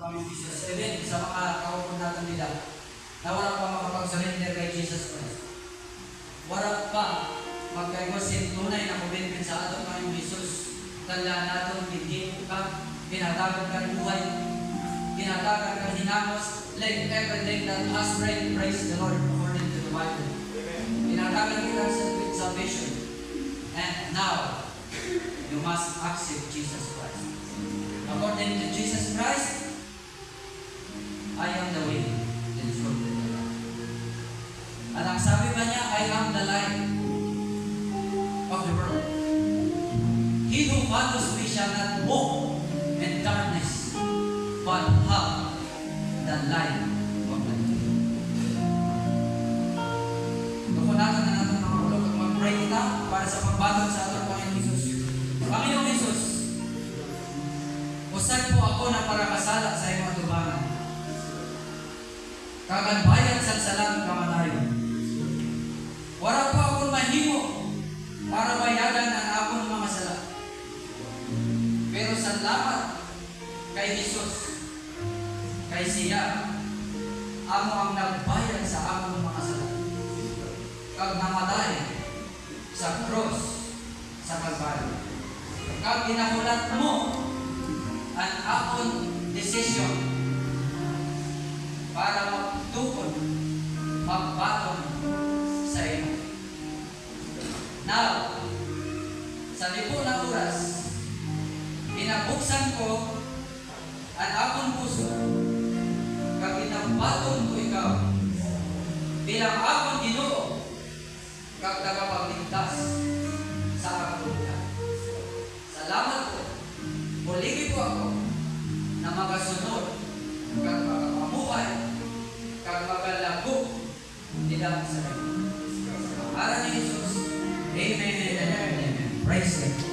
Panginoon Jesus. Even sa mga kaupon natin nila na wala pa makapag-surrender kay Jesus Christ. Wala pa magkaiwasin tunay na commitment sa ating Panginoon Jesus. Tandaan natin, hindi ka, pinatagan ka ng buhay, pinatagan ka ng hinamos, let everything that has breath praise the Lord according to the Bible. Pinatagan kita sa with salvation. And now, you must accept Jesus Christ. According to At ang sabi ba niya, I am the light of the world. He who follows me shall not walk in darkness, but have the light of life. Doon natin na natin mga ulog at mag-pray kita para sa pagbatag sa ating Panginoon Jesus. Panginoong Jesus, usad po ako na para kasala sa iyong atubangan. Kaganbayan sa salam kamatayon. Salamat kay Jesus, kay siya, amo ang nagbayad sa akong mga sala. Kag namatay sa cross sa Kalbaryo. Kag ginahulat mo ang akong decision para magtukod, magbaton sa iyo. Now, sa libo na oras, pinabuksan ko ang akong puso kag ginambaton ko ikaw bilang akong ginoo kag tagapagligtas sa akong. Salamat po. Muligi po ako na magasunod kag makamamuhay kag magalago nila sa Sa pangalan ni Jesus. Amen and amen. Praise Him.